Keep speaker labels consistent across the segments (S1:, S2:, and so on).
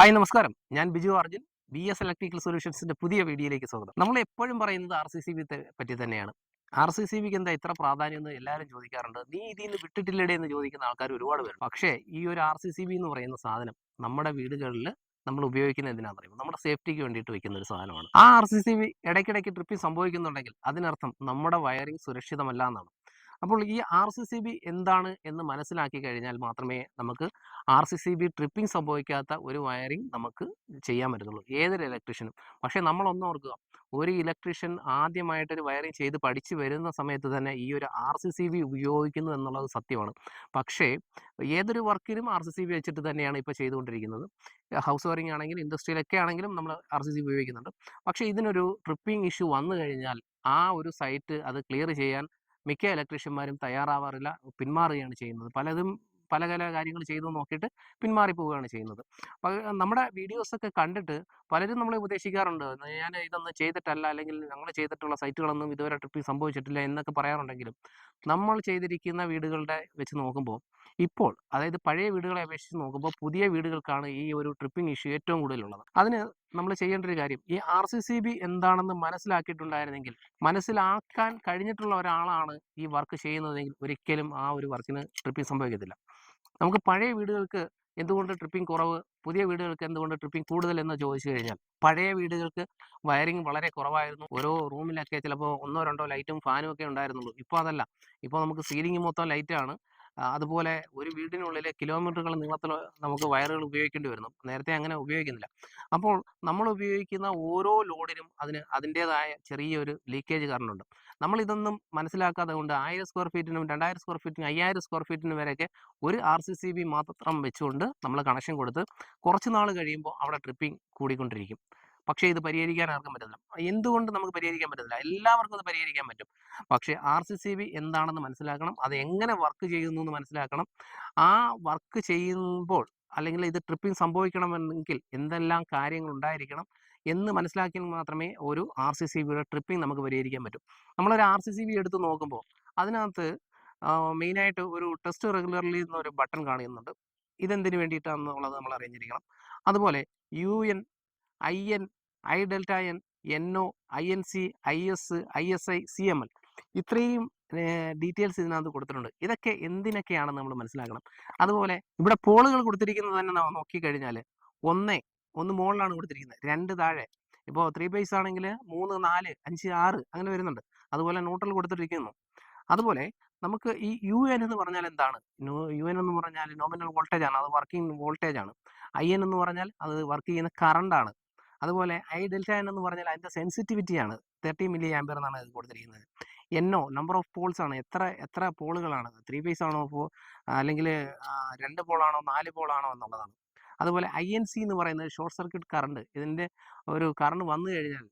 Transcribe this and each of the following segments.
S1: Hi നമസ്കാരം. ഞാൻ Biju Arjun. B S electrical സൊല്യൂഷൻസിന്റെ പുതിയ വീഡിയോയിലേക്ക് സ്വാഗതം. നമ്മൾ എപ്പോഴും പറയുന്നത് ആർ സി സി ബി പറ്റി തന്നെയാണ്. ആർ സി സി ബിക്ക് എന്താ ഇത്ര പ്രാധാന്യം എന്ന് എല്ലാവരും ചോദിക്കാറുണ്ട്. നീ ഇതിൽ നിന്ന് വിട്ടിട്ടില്ലടേ എന്ന് ചോദിക്കുന്ന ആൾക്കാർ ഒരുപാട് പേര് പക്ഷേ ഈ ഒരു ആർ സി സി ബി എന്ന് പറയുന്ന സാധനം നമ്മുടെ വീടുകളിൽ നമ്മൾ ഉപയോഗിക്കുന്ന എന്തിനാ അറിയുമോ? നമ്മുടെ സേഫ്റ്റിക്ക് വേണ്ടിയിട്ട് വെക്കുന്ന ഒരു സാധനമാണ്. ആ ആർ സി സി ബി ഇടയ്ക്കിടയ്ക്ക് ട്രിപ്പിൽ സംഭവിക്കുന്നുണ്ടെങ്കിൽ അതിനർത്ഥം നമ്മുടെ വയറിംഗ് സുരക്ഷിതമല്ല എന്നാണ്. അപ്പോൾ ഈ ആർ സി സി ബി എന്താണ് എന്ന് മനസ്സിലാക്കി കഴിഞ്ഞാൽ മാത്രമേ നമുക്ക് R C C B tripping സംഭവിക്കാത്ത ഒരു വയറിംഗ് നമുക്ക് ചെയ്യാൻ പറ്റുള്ളൂ ഏതൊരു ഇലക്ട്രീഷ്യനും. പക്ഷേ നമ്മളൊന്നും ഓർക്കുക. ഒരു ഇലക്ട്രീഷ്യൻ ആദ്യമായിട്ടൊരു വയറിംഗ് ചെയ്ത് പഠിച്ചു വരുന്ന സമയത്ത് തന്നെ ഈ ഒരു ആർ സി സി ബി ഉപയോഗിക്കുന്നു എന്നുള്ളത് സത്യമാണ്. പക്ഷേ ഏതൊരു വർക്കിനും ആർ സി സി ബി വെച്ചിട്ട് തന്നെയാണ് ഇപ്പോൾ ചെയ്തുകൊണ്ടിരിക്കുന്നത്. ഹൗസ് വയറിംഗ് ആണെങ്കിലും ഇൻഡസ്ട്രിയിലൊക്കെ ആണെങ്കിലും നമ്മൾ ആർ സി സി ഉപയോഗിക്കുന്നുണ്ട്. പക്ഷേ ഇതിനൊരു ട്രിപ്പിംഗ് ഇഷ്യൂ വന്നു കഴിഞ്ഞാൽ ആ ഒരു സൈറ്റ് അത് ക്ലിയർ ചെയ്യാൻ മിക്ക ഇലക്ട്രീഷ്യന്മാരും തയ്യാറാവാറില്ല പിന്മാറുകയാണ് ചെയ്യുന്നത്. പലതും പല പല കാര്യങ്ങൾ ചെയ്തു നോക്കിയിട്ട് പിന്മാറി പോവുകയാണ് ചെയ്യുന്നത് നമ്മുടെ വീഡിയോസൊക്കെ കണ്ടിട്ട് പലരും നമ്മളെ ഉപദേശിക്കാറുണ്ട്. ഞാൻ ഇതൊന്നും ചെയ്തിട്ടല്ല അല്ലെങ്കിൽ ഞങ്ങൾ ചെയ്തിട്ടുള്ള സൈറ്റുകളൊന്നും ഇതുവരെ ട്രിപ്പിൽ സംഭവിച്ചിട്ടില്ല എന്നൊക്കെ പറയാറുണ്ടെങ്കിലും നമ്മൾ ചെയ്തിരിക്കുന്ന വീടുകളുടെ വെച്ച് നോക്കുമ്പോൾ ഇപ്പോൾ അതായത് പഴയ വീടുകളെ അപേക്ഷിച്ച് നോക്കുമ്പോൾ പുതിയ വീടുകൾക്കാണ് ഈ ഒരു ട്രിപ്പിംഗ് ഇഷ്യൂ ഏറ്റവും കൂടുതലുള്ളത്. അതിന് നമ്മൾ ചെയ്യേണ്ട ഒരു കാര്യം ഈ ആർ സി സി ബി എന്താണെന്ന് മനസ്സിലാക്കിയിട്ടുണ്ടായിരുന്നെങ്കിൽ മനസ്സിലാക്കാൻ കഴിഞ്ഞിട്ടുള്ള ഒരാളാണ് ഈ വർക്ക് ചെയ്യുന്നതെങ്കിൽ ഒരിക്കലും ആ ഒരു വർക്കിന് ട്രിപ്പിംഗ് സംഭവിക്കത്തില്ല. നമുക്ക് പഴയ വീടുകൾക്ക് എന്തുകൊണ്ട് ട്രിപ്പിംഗ് കുറവ് പുതിയ വീടുകൾക്ക് എന്തുകൊണ്ട് ട്രിപ്പിംഗ് കൂടുതൽ എന്ന് ചോദിച്ചു കഴിഞ്ഞാൽ പഴയ വീടുകൾക്ക് വയറിംഗ് വളരെ കുറവായിരുന്നു. ഓരോ റൂമിലൊക്കെ ചിലപ്പോൾ ഒന്നോ രണ്ടോ ലൈറ്റും ഫാനും ഒക്കെ ഉണ്ടായിരുന്നുള്ളൂ. ഇപ്പോൾ അതല്ല. ഇപ്പോൾ നമുക്ക് സീലിംഗ് മൊത്തം ലൈറ്റാണ് അതുപോലെ ഒരു വീടിനുള്ളിൽ കിലോമീറ്ററുകൾ നീളത്തിൽ നമുക്ക് വയറുകൾ ഉപയോഗിക്കേണ്ടി വരുന്നു. നേരത്തെ അങ്ങനെ ഉപയോഗിക്കുന്നില്ല. അപ്പോൾ നമ്മൾ ഉപയോഗിക്കുന്ന ഓരോ ലോഡിനും അതിന് അതിന്റെതായ ചെറിയൊരു ലീക്കേജ് കാരണമുണ്ട്. നമ്മൾ ഇതൊന്നും മനസ്സിലാക്കാതെ കൊണ്ട് ആയിരം സ്ക്വയർ ഫീറ്റിനും രണ്ടായിരം സ്ക്വയർ ഫീറ്റിനും അയ്യായിരം സ്ക്വയർ ഫീറ്റിനും വരെയൊക്കെ ഒരു ആർ സി സി ബി മാത്രം വെച്ചുകൊണ്ട് നമ്മൾ കണക്ഷൻ കൊടുത്ത് കുറച്ച് നാൾ കഴിയുമ്പോൾ അവിടെ ട്രിപ്പിംഗ് കൂടിക്കൊണ്ടിരിക്കും. പക്ഷേ ഇത് പരിഹരിക്കാൻ ആർക്കും പറ്റത്തില്ല. എന്തുകൊണ്ട് നമുക്ക് പരിഹരിക്കാൻ പറ്റത്തില്ല? എല്ലാവർക്കും അത് പരിഹരിക്കാൻ പറ്റും. പക്ഷേ ആർ സി സി ബി എന്താണെന്ന് മനസ്സിലാക്കണം. അത് എങ്ങനെ വർക്ക് ചെയ്യുന്നു എന്ന് മനസ്സിലാക്കണം. ആ വർക്ക് ചെയ്യുമ്പോൾ അല്ലെങ്കിൽ ഇത് ട്രിപ്പിംഗ് സംഭവിക്കണമെങ്കിൽ എന്തെല്ലാം കാര്യങ്ങൾ ഉണ്ടായിരിക്കണം എന്ന് മനസ്സിലാക്കിയാൽ മാത്രമേ ഒരു ആർ സി സി ബിയുടെ ട്രിപ്പിംഗ് നമുക്ക് പരിഹരിക്കാൻ പറ്റും. നമ്മളൊരു ആർ സി സി ബി എടുത്ത് നോക്കുമ്പോൾ അതിനകത്ത് മെയിനായിട്ട് ഒരു ടെസ്റ്റ് റെഗുലർലി എന്നൊരു ബട്ടൺ കാണുന്നുണ്ട് ഇതെന്തിനു വേണ്ടിയിട്ടാണെന്നുള്ളത് നമ്മൾ അറിഞ്ഞിരിക്കണം. അതുപോലെ U N I N I delta N N O I N C I S I S I C M L ഇത്രയും ഡീറ്റെയിൽസ് ഇതിനകത്ത് കൊടുത്തിട്ടുണ്ട്. ഇതൊക്കെ എന്തിനൊക്കെയാണെന്ന് നമ്മൾ മനസ്സിലാക്കണം. അതുപോലെ ഇവിടെ പോളുകൾ കൊടുത്തിരിക്കുന്നത് തന്നെ നമ്മൾ നോക്കിക്കഴിഞ്ഞാൽ ഒന്ന് ഒന്ന് മുകളിലാണ് കൊടുത്തിരിക്കുന്നത്. രണ്ട് താഴെ. ഇപ്പോൾ ത്രീ ബേസ് ആണെങ്കിൽ മൂന്ന് നാല് അഞ്ച് ആറ് അങ്ങനെ വരുന്നുണ്ട്. അതുപോലെ ന്യൂട്രൽ കൊടുത്തിരിക്കുന്നു അതുപോലെ നമുക്ക് ഈ യു എൻ എന്ന് പറഞ്ഞാൽ എന്താണ്? യു എൻ എന്ന് പറഞ്ഞാൽ നോമിനൽ വോൾട്ടേജ് ആണ്. അത് വർക്കിംഗ് വോൾട്ടേജ് ആണ്. ഐ എൻ എന്ന് പറഞ്ഞാൽ അത് വർക്ക് ചെയ്യുന്ന കറണ്ട് ആണ്. അതുപോലെ ഐ ഡെൽറ്റ എൻ എന്ന് പറഞ്ഞാൽ അതിന്റെ സെൻസിറ്റിവിറ്റി ആണ്. തേർട്ടി മില്ലി ആംബിയർ എന്നാണ് ഇത് കൊടുത്തിരിക്കുന്നത്. എന്നോ നമ്പർ ഓഫ് പോൾസ് ആണ്. എത്ര എത്ര പോളുകളാണ്? ത്രീ ഫേസ് ആണോ ഇപ്പോൾ അല്ലെങ്കിൽ രണ്ട് പോളാണോ നാല് പോളാണോ എന്നുള്ളതാണ്. അതുപോലെ ഐ എൻ സി എന്ന് പറയുന്നത് ഷോർട്ട് സർക്യൂട്ട് കറണ്ട് ഇതിന്റെ ഒരു കറണ്ട് വന്നു കഴിഞ്ഞാൽ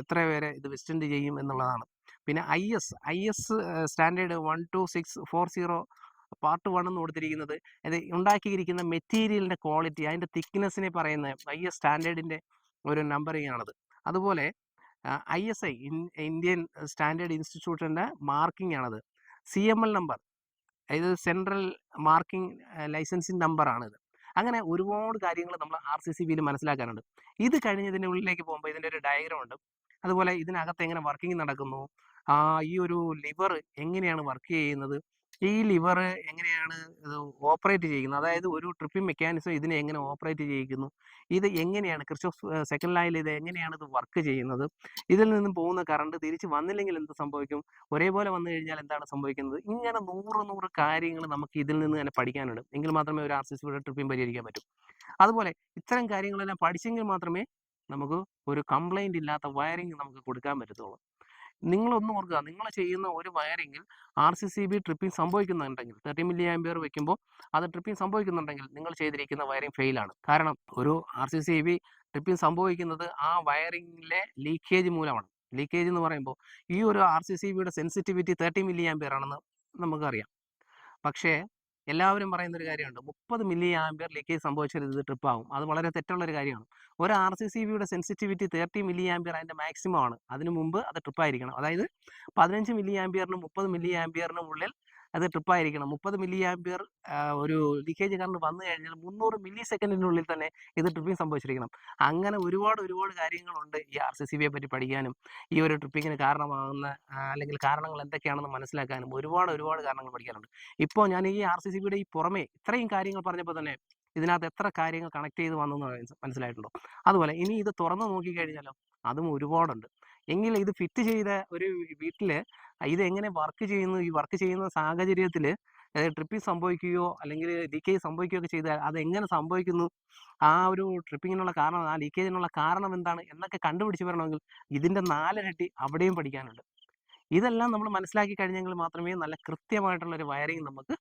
S1: എത്ര പേരെ ഇത് വെസ്റ്റൻഡ് ചെയ്യും എന്നുള്ളതാണ്. പിന്നെ I S I S standard one two six four zero part one എന്ന് കൊടുത്തിരിക്കുന്നത്. ഇത് ഉണ്ടാക്കിയിരിക്കുന്ന മെറ്റീരിയലിന്റെ ക്വാളിറ്റി അതിന്റെ തിക്നെസ്സിനെ പറയുന്ന ഐ എസ് സ്റ്റാൻഡേർഡിന്റെ ഒരു നമ്പറിംഗ് ആണത് അതുപോലെ I S I Indian standard ഇൻസ്റ്റിറ്റ്യൂട്ടിന്റെ മാർക്കിംഗ് ആണത് സി എം എൽ നമ്പർ അതായത് സെൻട്രൽ മാർക്കിംഗ് ലൈസൻസിങ് നമ്പറാണിത്. അങ്ങനെ ഒരുപാട് കാര്യങ്ങൾ നമ്മൾ ആർ സി സി ബിയിൽ മനസ്സിലാക്കാനുണ്ട്. ഇത് കഴിഞ്ഞ് ഇതിന്റെ ഉള്ളിലേക്ക് പോകുമ്പോൾ ഇതിന്റെ ഒരു ഡയഗ്രാം ഉണ്ട്. അതുപോലെ ഇതിനകത്ത് എങ്ങനെ വർക്കിംഗ് നടക്കുന്നു? ഈ ഒരു ലിവർ എങ്ങനെയാണ് വർക്ക് ചെയ്യുന്നത്? ഈ ലിവർ എങ്ങനെയാണ് ഇത് ഓപ്പറേറ്റ് ചെയ്യുന്നത്? അതായത് ഒരു ട്രിപ്പിംഗ് മെക്കാനിസം ഇതിനെ എങ്ങനെ ഓപ്പറേറ്റ് ചെയ്യിക്കുന്നു? ഇത് എങ്ങനെയാണ് ക്രിസ്റ്റോഫ് സെക്കൻഡ് ലൈനിൽ ഇത് എങ്ങനെയാണ് ഇത് വർക്ക് ചെയ്യുന്നത്? ഇതിൽ നിന്നും പോകുന്ന കറണ്ട് തിരിച്ച് വന്നില്ലെങ്കിൽ എന്ത് സംഭവിക്കും? ഒരേപോലെ വന്നു കഴിഞ്ഞാൽ എന്താണ് സംഭവിക്കുന്നത്? ഇങ്ങനെ നൂറ് നൂറ് കാര്യങ്ങൾ നമുക്ക് ഇതിൽ നിന്ന് തന്നെ പഠിക്കാനുണ്ട്. എങ്കിൽ മാത്രമേ ഒരു ആർ സി സിയുടെ ട്രിപ്പിംഗ് പരിഹരിക്കാൻ പറ്റൂ. അതുപോലെ ഇത്തരം കാര്യങ്ങളെല്ലാം പഠിച്ചെങ്കിൽ മാത്രമേ നമുക്ക് ഒരു കംപ്ലൈന്റ് ഇല്ലാത്ത വയറിംഗ് നമുക്ക് കൊടുക്കാൻ പറ്റത്തുള്ളൂ. നിങ്ങളൊന്നും ഓർക്കുക. നിങ്ങൾ ചെയ്യുന്ന ഒരു വയറിങ്ങിൽ R C C B tripping സംഭവിക്കുന്നുണ്ടെങ്കിൽ thirty milli ampere വെക്കുമ്പോൾ അത് ട്രിപ്പിംഗ് സംഭവിക്കുന്നുണ്ടെങ്കിൽ നിങ്ങൾ ചെയ്തിരിക്കുന്ന വയറിംഗ് ഫെയിലാണ്. കാരണം ഒരു R C C B tripping സംഭവിക്കുന്നത് ആ വയറിങ്ങിലെ ലീക്കേജ് മൂലമാണ്. ലീക്കേജ് എന്ന് പറയുമ്പോൾ ഈ ഒരു ആർ സി സി ബിയുടെ സെൻസിറ്റിവിറ്റി തേർട്ടി മില്ലി ആംബിയർ ആണെന്ന് നമുക്കറിയാം. പക്ഷേ എല്ലാവരും പറയുന്ന ഒരു കാര്യമുണ്ട്. മുപ്പത് മില്ലി ആംബിയർ ലീക്കേജ് സംഭവിച്ചാൽ ട്രിപ്പ് ആകും അത് വളരെ തെറ്റുള്ള ഒരു കാര്യമാണ്. ഒരു ആർ സി സി ബിയുടെ സെൻസിറ്റിവിറ്റി തേർട്ടി മില്ലി ആംബിയർ അതിന്റെ മാക്സിമം ആണ്. അതിന് മുമ്പ് അത് ട്രിപ്പ് ആയിരിക്കണം അതായത് പതിനഞ്ച് മില്ലി ആംബിയറിനും മുപ്പത് മില്ലി ആംബിയറിനും ഉള്ളിൽ അത് ട്രിപ്പായിരിക്കണം. മുപ്പത് മില്ലി ആംപിയർ ഒരു ലീക്കേജ് കറണ്ട് വന്നു കഴിഞ്ഞാൽ മുന്നൂറ് മില്ലി സെക്കൻഡിനുള്ളിൽ തന്നെ ഇത് ട്രിപ്പിംഗ് സംഭവിച്ചിരിക്കണം. അങ്ങനെ ഒരുപാട് ഒരുപാട് കാര്യങ്ങളുണ്ട് ഈ ആർ സി സി ബിയെ പറ്റി പഠിക്കാനും ഈ ഒരു ട്രിപ്പിങ്ങിന് കാരണമാകുന്ന അല്ലെങ്കിൽ കാരണങ്ങൾ എന്തൊക്കെയാണെന്ന് മനസ്സിലാക്കാനും ഒരുപാട് ഒരുപാട് കാരണങ്ങൾ പഠിക്കാനുണ്ട്. ഇപ്പോൾ ഞാൻ ഈ ആർ സി സി ബിയുടെ ഈ പുറമേ ഇത്രയും കാര്യങ്ങൾ പറഞ്ഞപ്പോൾ തന്നെ ഇതിനകത്ത് എത്ര കാര്യങ്ങൾ കണക്ട് ചെയ്ത് വന്നു എന്ന് മനസ്സിലായിട്ടുണ്ടോ? അതുപോലെ ഇനി ഇത് തുറന്നു നോക്കിക്കഴിഞ്ഞാലോ അതും ഒരുപാടുണ്ട്. എങ്കിൽ ഇത് ഫിറ്റ് ചെയ്ത ഒരു വീട്ടിൽ ഇത് എങ്ങനെ വർക്ക് ചെയ്യുന്നു ഈ വർക്ക് ചെയ്യുന്ന സാഹചര്യത്തിൽ ട്രിപ്പിംഗ് സംഭവിക്കുകയോ അല്ലെങ്കിൽ ലീക്കേജ് സംഭവിക്കുകയോ ഒക്കെ ചെയ്താൽ അത് എങ്ങനെ സംഭവിക്കുന്നു? ആ ഒരു ട്രിപ്പിങ്ങിനുള്ള കാരണം ആ ലീക്കേജിനുള്ള കാരണം എന്താണ് എന്നൊക്കെ കണ്ടുപിടിച്ച് വരണമെങ്കിൽ ഇതിന്റെ നാലിരട്ടി അവിടെയും പഠിക്കാനുണ്ട്. ഇതെല്ലാം നമ്മൾ മനസ്സിലാക്കി കഴിഞ്ഞെങ്കിൽ മാത്രമേ നല്ല കൃത്യമായിട്ടുള്ള ഒരു വയറിങ് നമുക്ക്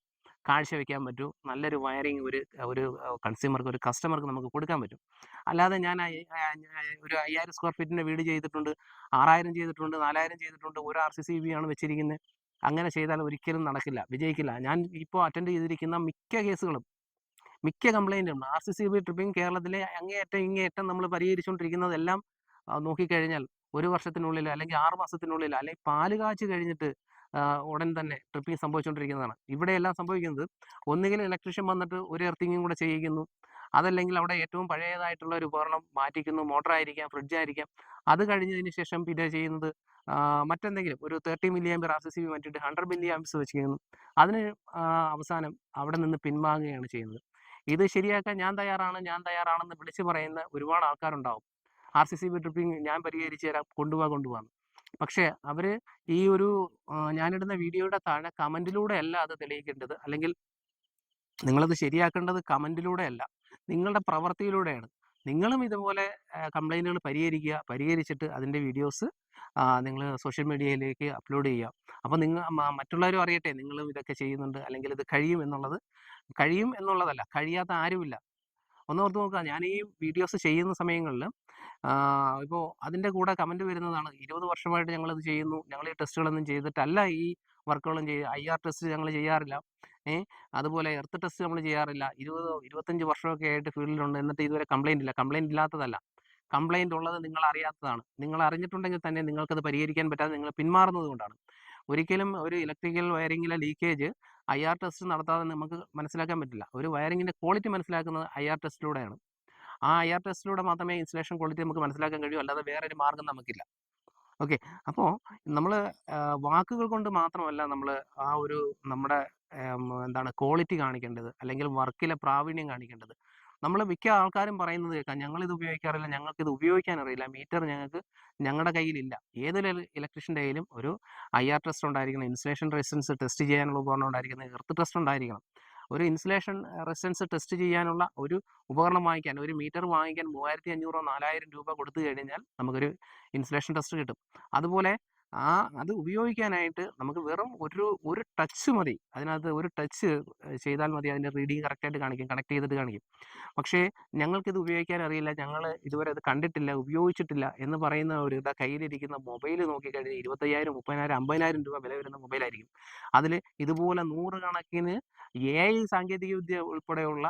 S1: കാഴ്ചവെക്കാൻ പറ്റൂ. നല്ലൊരു വയറിങ് ഒരു ഒരു കൺസ്യൂമർക്ക് ഒരു കസ്റ്റമർക്ക് നമുക്ക് കൊടുക്കാൻ പറ്റും. അല്ലാതെ ഞാൻ ഒരു അയ്യായിരം സ്ക്വയർ ഫീറ്റിന്റെ വീട് ചെയ്തിട്ടുണ്ട്. ആറായിരം ചെയ്തിട്ടുണ്ട് നാലായിരം ചെയ്തിട്ടുണ്ട്. ഒരു ആർ സി സി ബി ആണ് വെച്ചിരിക്കുന്നത് അങ്ങനെ ചെയ്താൽ ഒരിക്കലും നടക്കില്ല വിജയിക്കില്ല. ഞാൻ ഇപ്പോൾ അറ്റൻഡ് ചെയ്തിരിക്കുന്ന മിക്ക കേസുകളും മിക്ക കംപ്ലൈന്റും R C C B tripping കേരളത്തിലെ അങ്ങേയറ്റം ഇങ്ങേയറ്റം നമ്മൾ പരിഹരിച്ചുകൊണ്ടിരിക്കുന്നതെല്ലാം നോക്കിക്കഴിഞ്ഞാൽ ഒരു വർഷത്തിനുള്ളിൽ അല്ലെങ്കിൽ ആറ് മാസത്തിനുള്ളിൽ അല്ലെങ്കിൽ പാൽ കാച്ചു കഴിഞ്ഞിട്ട് ഉടൻ തന്നെ ട്രിപ്പിംഗ് സംഭവിച്ചുകൊണ്ടിരിക്കുന്നതാണ് ഇവിടെയെല്ലാം സംഭവിക്കുന്നത് ഒന്നുകിൽ ഇലക്ട്രീഷ്യൻ വന്നിട്ട് ഒരു എർത്തിങ്ങും കൂടെ ചെയ്യിക്കുന്നു. അതല്ലെങ്കിൽ അവിടെ ഏറ്റവും പഴയതായിട്ടുള്ള ഒരു ഉപകരണം മാറ്റിക്കുന്നു. മോട്ടർ ആയിരിക്കാം ഫ്രിഡ്ജ് ആയിരിക്കാം. അത് കഴിഞ്ഞതിന് ശേഷം പിന്നെ ചെയ്യുന്നത് മറ്റെന്തെങ്കിലും ഒരു thirty milli ampere R C C B മാറ്റിയിട്ട് ഹൺഡ്രഡ് മില്ലി ആംബ്സ് വെച്ച് ചെയ്യുന്നു അതിന് അവസാനം അവിടെ നിന്ന് പിൻവാങ്ങുകയാണ് ചെയ്യുന്നത്. ഇത് ശരിയാക്കാൻ ഞാൻ തയ്യാറാണ് ഞാൻ തയ്യാറാണെന്ന് വിളിച്ചു പറയുന്ന ഒരുപാട് ആൾക്കാരുണ്ടാവും. R C C B tripping ഞാൻ പരിഹരിച്ചു തരാം കൊണ്ടുപോകാ കൊണ്ടുപോകാം പക്ഷേ അവർ ഈ ഒരു ഞാനിടുന്ന വീഡിയോയുടെ താഴെ കമന്റിലൂടെ അല്ല അത് തെളിയിക്കേണ്ടത്. അല്ലെങ്കിൽ നിങ്ങളത് ശരിയാക്കേണ്ടത് കമന്റിലൂടെ അല്ല. നിങ്ങളുടെ പ്രവൃത്തിയിലൂടെയാണ് നിങ്ങളും ഇതുപോലെ കംപ്ലൈന്റുകൾ പരിഹരിക്കുക പരിഹരിച്ചിട്ട് അതിന്റെ വീഡിയോസ് നിങ്ങൾ സോഷ്യൽ മീഡിയയിലേക്ക് അപ്ലോഡ് ചെയ്യുക. അപ്പോൾ നിങ്ങൾ മറ്റുള്ളവരും അറിയട്ടെ നിങ്ങളും ഇതൊക്കെ ചെയ്യുന്നുണ്ട് അല്ലെങ്കിൽ ഇത് കഴിയും എന്നുള്ളത്. കഴിയും എന്നുള്ളതല്ല കഴിയാത്ത ആരുമില്ല. ഒന്ന് ഓർത്ത് നോക്കുക. ഞാൻ ഈ വീഡിയോസ് ചെയ്യുന്ന സമയങ്ങളിൽ ഇപ്പോൾ അതിന്റെ കൂടെ കമന്റ് വരുന്നതാണ്. ഇരുപത് വർഷമായിട്ട് ഞങ്ങളത് ചെയ്യുന്നു. ഞങ്ങൾ ഈ ടെസ്റ്റുകളൊന്നും ചെയ്തിട്ടല്ല. ഈ വർക്കുകളും ചെയ്യുക ഐ ആർ ടെസ്റ്റ് ഞങ്ങൾ ചെയ്യാറില്ല. ഏഹ് അതുപോലെ എർത്ത് ടെസ്റ്റ് നമ്മൾ ചെയ്യാറില്ല. ഇരുപത് ഇരുപത്തഞ്ച് വർഷമൊക്കെ ആയിട്ട് ഫീൽഡിലുണ്ട്. എന്നിട്ട് ഇതുവരെ കംപ്ലയിന്റ് ഇല്ല. കംപ്ലയിന്റ് ഇല്ലാത്തതല്ല. കംപ്ലയിന്റ് ഉള്ളത് നിങ്ങൾ അറിയാത്തതാണ്. നിങ്ങൾ അറിഞ്ഞിട്ടുണ്ടെങ്കിൽ തന്നെ നിങ്ങൾക്കത് പരിഹരിക്കാൻ പറ്റാതെ നിങ്ങൾ പിന്മാറുന്നത് കൊണ്ടാണ്. ഒരിക്കലും ഒരു ഇലക്ട്രിക്കൽ വയറിങ്ങിലെ ലീക്കേജ് ഐ ആർ ടെസ്റ്റ് നടത്താതെ നമുക്ക് മനസ്സിലാക്കാൻ പറ്റില്ല. ഒരു വയറിങ്ങിന്റെ ക്വാളിറ്റി മനസ്സിലാക്കുന്നത് ഐ ആർ ടെസ്റ്റിലൂടെയാണ് ആ ഐ ആർ ടെസ്റ്റിലൂടെ മാത്രമേ ഇൻസുലേഷൻ ക്വാളിറ്റി നമുക്ക് മനസ്സിലാക്കാൻ കഴിയൂ. അല്ലാതെ വേറെ ഒരു മാർഗം നമുക്കില്ല. ഓക്കെ അപ്പോൾ നമ്മൾ വാക്കുകൾ കൊണ്ട് മാത്രമല്ല നമ്മൾ ആ ഒരു നമ്മുടെ എന്താണ് ക്വാളിറ്റി കാണിക്കേണ്ടത്. അല്ലെങ്കിൽ വർക്കിലെ പ്രാവീണ്യം കാണിക്കേണ്ടത്. നമ്മൾ മിക്ക ആൾക്കാരും പറയുന്നത് കേൾക്കാം ഞങ്ങൾ ഇത് ഉപയോഗിക്കാറില്ല ഞങ്ങൾക്ക് ഇത് ഉപയോഗിക്കാൻ അറിയില്ല മീറ്റർ ഞങ്ങൾക്ക് ഞങ്ങളുടെ കയ്യിലില്ല. ഏതൊരു ഇലക്ട്രീഷ്യന്റെ കയ്യിലും ഒരു ഐ ആർ ടെസ്റ്റ് ഉണ്ടായിരിക്കണം ഇൻസുലേഷൻ റെസിസ്റ്റൻസ് ടെസ്റ്റ് ചെയ്യാനുള്ള ഉപകരണം ഉണ്ടായിരിക്കണം എർത്ത് ടെസ്റ്റ് ഉണ്ടായിരിക്കണം. ഒരു ഇൻസുലേഷൻ റെസിസ്റ്റൻസ് ടെസ്റ്റ് ചെയ്യാനുള്ള ഒരു ഉപകരണം വാങ്ങിക്കാൻ ഒരു മീറ്റർ വാങ്ങിക്കാൻ മൂവായിരത്തി അഞ്ഞൂറോ നാലായിരം രൂപ കൊടുത്തു കഴിഞ്ഞാൽ നമുക്കൊരു ഇൻസുലേഷൻ ടെസ്റ്റ് കിട്ടും. അതുപോലെ ആ അത് ഉപയോഗിക്കാനായിട്ട് നമുക്ക് വെറും ഒരു ഒരു ടച്ച് മതി. അതിനകത്ത് ഒരു ടച്ച് ചെയ്താൽ മതി. അതിന്റെ റീഡിങ് കറക്റ്റായിട്ട് കാണിക്കും കണക്ട് ചെയ്തിട്ട് കാണിക്കും. പക്ഷേ ഞങ്ങൾക്കിത് ഉപയോഗിക്കാൻ അറിയില്ല. ഞങ്ങൾ ഇതുവരെ അത് കണ്ടിട്ടില്ല ഉപയോഗിച്ചിട്ടില്ല എന്ന് പറയുന്ന ഒരു ഇതാ കയ്യിലിരിക്കുന്ന മൊബൈൽ നോക്കിക്കഴിഞ്ഞാൽ ഇരുപത്തയ്യായിരം മുപ്പതിനായിരം അമ്പതിനായിരം രൂപ വില വരുന്ന മൊബൈലായിരിക്കും അതിൽ ഇതുപോലെ നൂറുകണക്കിന് എ ഐ സാങ്കേതികവിദ്യ ഉൾപ്പെടെയുള്ള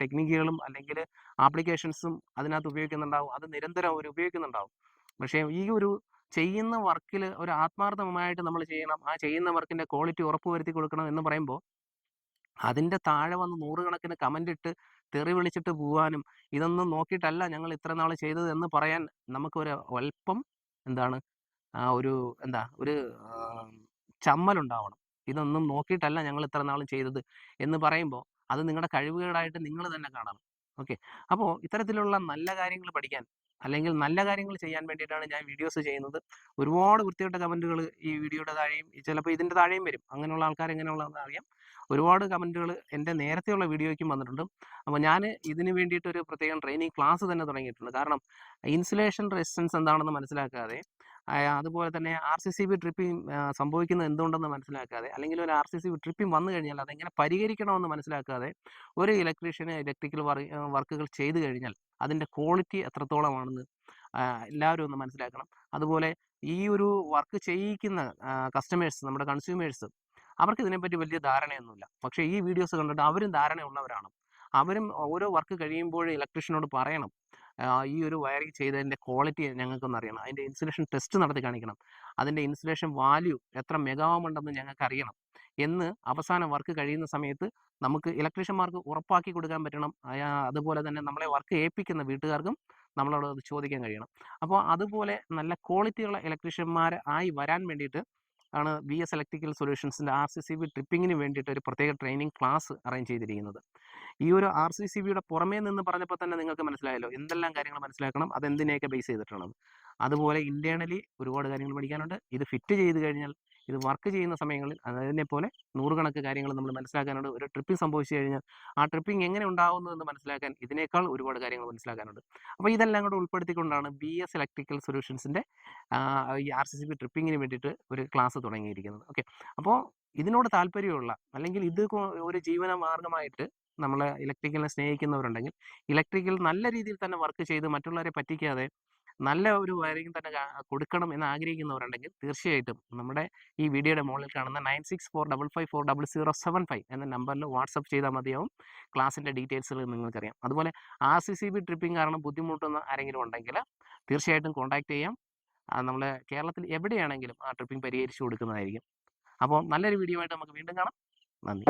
S1: ടെക്നിക്കുകളും അല്ലെങ്കിൽ ആപ്ലിക്കേഷൻസും അതിനകത്ത് ഉപയോഗിക്കുന്നുണ്ടാവും. അത് നിരന്തരം അവർ ഉപയോഗിക്കുന്നുണ്ടാവും. പക്ഷേ ഈ ഒരു ചെയ്യുന്ന വർക്കിൽ ഒരു ആത്മാർത്ഥമായിട്ട് നമ്മൾ ചെയ്യണം. ആ ചെയ്യുന്ന വർക്കിന്റെ ക്വാളിറ്റി ഉറപ്പുവരുത്തി കൊടുക്കണം എന്ന് പറയുമ്പോൾ അതിന്റെ താഴെ വന്ന് നൂറുകണക്കിന് കമന്റ് ഇട്ട് തെറി വിളിച്ചിട്ട് പോവാനും ഇതൊന്നും നോക്കിയിട്ടല്ല ഞങ്ങൾ ഇത്ര നാൾ ചെയ്തത് എന്ന് പറയാൻ നമുക്കൊരു അല്പം എന്താണ് ആ ഒരു എന്താ ഒരു ചമ്മലുണ്ടാവണം. ഇതൊന്നും നോക്കിയിട്ടല്ല ഞങ്ങൾ ഇത്ര നാളും ചെയ്തത് എന്ന് പറയുമ്പോൾ അത് നിങ്ങളുടെ കഴിവുകേടായിട്ട് നിങ്ങൾ തന്നെ കാണണം. ഓക്കെ. അപ്പോൾ ഇത്തരത്തിലുള്ള നല്ല കാര്യങ്ങൾ പഠിക്കാൻ അല്ലെങ്കിൽ നല്ല കാര്യങ്ങൾ ചെയ്യാൻ വേണ്ടിയിട്ടാണ് ഞാൻ വീഡിയോസ് ചെയ്യുന്നത്. ഒരുപാട് വൃത്തികെട്ട കമന്റുകൾ ഈ വീഡിയോയുടെ താഴെയും ചിലപ്പോൾ ഇതിന്റെ താഴെയും വരും. അങ്ങനെയുള്ള ആൾക്കാർ എങ്ങനെയുള്ളതെന്ന് അറിയാം. ഒരുപാട് കമന്റുകൾ എന്റെ നേരത്തെയുള്ള വീഡിയോയ്ക്കും വന്നിട്ടുണ്ട്. അപ്പോൾ ഞാൻ ഇതിന് വേണ്ടിയിട്ട് ഒരു പ്രത്യേകം ട്രെയിനിങ് ക്ലാസ് തന്നെ തുടങ്ങിയിട്ടുണ്ട്. കാരണം ഇൻസുലേഷൻ റെസിസ്റ്റൻസ് എന്താണെന്ന് മനസ്സിലാക്കാതെ അതുപോലെ തന്നെ R C C B tripping സംഭവിക്കുന്നത് എന്തുകൊണ്ടെന്ന് മനസ്സിലാക്കാതെ അല്ലെങ്കിൽ ഒരു R C C B tripping വന്നു കഴിഞ്ഞാൽ അതെങ്ങനെ പരിഹരിക്കണമെന്ന് മനസ്സിലാക്കാതെ ഒരു ഇലക്ട്രീഷ്യന് ഇലക്ട്രിക്കൽ വർക്കുകൾ ചെയ്തു കഴിഞ്ഞാൽ അതിന്റെ ക്വാളിറ്റി എത്രത്തോളമാണെന്ന് എല്ലാവരും ഒന്ന് മനസ്സിലാക്കണം. അതുപോലെ ഈ ഒരു വർക്ക് ചെയ്യിക്കുന്ന കസ്റ്റമേഴ്സ് നമ്മുടെ കൺസ്യൂമേഴ്സ് അവർക്ക് ഇതിനെപ്പറ്റി വലിയ ധാരണയൊന്നുമില്ല. പക്ഷേ ഈ വീഡിയോസ് കണ്ടിട്ട് അവരും ധാരണയുള്ളവരാണ്. അവരും ഓരോ വർക്ക് കഴിയുമ്പോൾ ഇലക്ട്രീഷ്യനോട് പറയണം. ഈ ഒരു വയറിംഗ് ചെയ്തതിന്റെ ക്വാളിറ്റി ഞങ്ങൾക്കൊന്ന് അറിയണം അതിന്റെ ഇൻസുലേഷൻ ടെസ്റ്റ് നടത്തി കാണിക്കണം. അതിന്റെ ഇൻസുലേഷൻ വാല്യൂ എത്ര മെഗാവും ഉണ്ടെന്ന് ഞങ്ങൾക്ക് അറിയണം എന്ന് അവസാന വർക്ക് കഴിയുന്ന സമയത്ത് നമുക്ക് ഇലക്ട്രീഷ്യന്മാർക്ക് ഉറപ്പാക്കി കൊടുക്കാൻ പറ്റണം. അതുപോലെ തന്നെ നമ്മളെ വർക്ക് ഏൽപ്പിക്കുന്ന വീട്ടുകാർക്കും നമ്മളോട് അത് ചോദിക്കാൻ കഴിയണം. അപ്പോൾ അതുപോലെ നല്ല ക്വാളിറ്റിയുള്ള ഇലക്ട്രീഷ്യന്മാർ ആയി വരാൻ വേണ്ടിയിട്ട് ആണ് ബി എസ് ഇലക്ട്രിക്കൽ സൊല്യൂഷൻസിന്റെ ആർ സി സി ബി ട്രിപ്പിങ്ങിന് വേണ്ടിയിട്ട് ഒരു പ്രത്യേക ട്രെയിനിങ് ക്ലാസ് അറേഞ്ച് ചെയ്തിരിക്കുന്നത്. ഈ ഒരു ആർ സി സി ബിയുടെ പുറമേ നിന്ന് പറഞ്ഞപ്പോൾ തന്നെ നിങ്ങൾക്ക് മനസ്സിലായല്ലോ എന്തെല്ലാം കാര്യങ്ങൾ മനസ്സിലാക്കണം അത് എന്തിനെയൊക്കെ ബേസ് ചെയ്തിട്ടുള്ളത്. അതുപോലെ ഇന്റേണലി ഒരുപാട് കാര്യങ്ങൾ പഠിക്കാനുണ്ട്. ഇത് ഫിറ്റ് ചെയ്ത് കഴിഞ്ഞാൽ ഇത് വർക്ക് ചെയ്യുന്ന സമയങ്ങളിൽ അതിനെ പോലെ നൂറുകണക്ക് കാര്യങ്ങൾ നമ്മൾ മനസ്സിലാക്കാനുണ്ട്. ഒരു ട്രിപ്പിംഗ് സംഭവിച്ചു കഴിഞ്ഞാൽ ആ ട്രിപ്പിംഗ് എങ്ങനെ ഉണ്ടാകുന്നു എന്ന് മനസ്സിലാക്കാൻ ഇതിനേക്കാൾ ഒരുപാട് കാര്യങ്ങൾ മനസ്സിലാക്കാനുണ്ട്. അപ്പോൾ ഇതെല്ലാം കൂടെ ഉൾപ്പെടുത്തിക്കൊണ്ടാണ് ബി എസ് ഇലക്ട്രിക്കൽ സൊല്യൂഷൻസിന്റെ ഈ ആർ സി സി ബി ട്രിപ്പിങ്ങിന് വേണ്ടിയിട്ട് ഒരു ക്ലാസ് തുടങ്ങിയിരിക്കുന്നത്. ഓക്കെ. അപ്പോൾ ഇതിനോട് താല്പര്യമുള്ള അല്ലെങ്കിൽ ഇത് ഒരു ജീവന മാർഗമായിട്ട് നമ്മളെ ഇലക്ട്രിക്കലിനെ സ്നേഹിക്കുന്നവരുണ്ടെങ്കിൽ ഇലക്ട്രിക്കൽ നല്ല രീതിയിൽ തന്നെ വർക്ക് ചെയ്ത് മറ്റുള്ളവരെ പറ്റിക്കാതെ നല്ല ഒരു വയറിംഗ് തന്നെ കൊടുക്കണം എന്ന് ആഗ്രഹിക്കുന്നവരുണ്ടെങ്കിൽ തീർച്ചയായിട്ടും നമ്മുടെ ഈ വീഡിയോയുടെ മുകളിൽ കാണുന്ന nine six four double five four double zero seven five എന്ന നമ്പറിൽ വാട്സപ്പ് ചെയ്താൽ മതിയാവും. ക്ലാസ്സിന്റെ ഡീറ്റെയിൽസുകൾ നിങ്ങൾക്കറിയാം. അതുപോലെ R C C B tripping കാരണം ബുദ്ധിമുട്ടുന്ന ആരെങ്കിലും ഉണ്ടെങ്കിൽ തീർച്ചയായിട്ടും കോൺടാക്ട് ചെയ്യാം. നമ്മൾ കേരളത്തിൽ എവിടെയാണെങ്കിലും ആ ട്രിപ്പിംഗ് പരിഹരിച്ചു കൊടുക്കുന്നതായിരിക്കും. അപ്പോൾ നല്ലൊരു വീഡിയോ ആയിട്ട് നമുക്ക് വീണ്ടും കാണാം. നന്ദി.